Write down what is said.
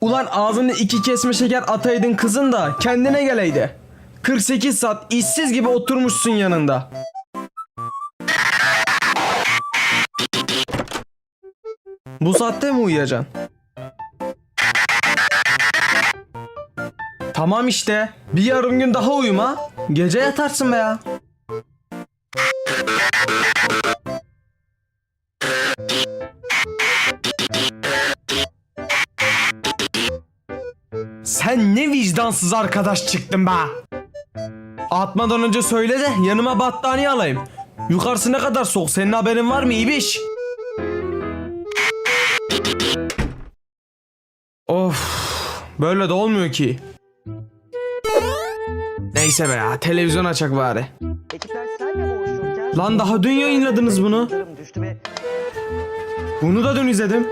Ulan ağzını iki kesme şeker ataydın kızın da kendine geleydi. 48 saat işsiz gibi oturmuşsun yanında. Bu saatte mi uyuyacaksın? Tamam işte. Bir yarım gün daha uyuma. Gece yatarsın be ya. Sen ne vicdansız arkadaş çıktın be. Atmadan önce söyle de yanıma battaniye alayım. Yukarısı ne kadar soğuk senin haberin var mı İbiş? Of böyle de olmuyor ki. Neyse be ya televizyon açak bari. Lan daha dün yayınladınız bunu. Bunu da dün izledim.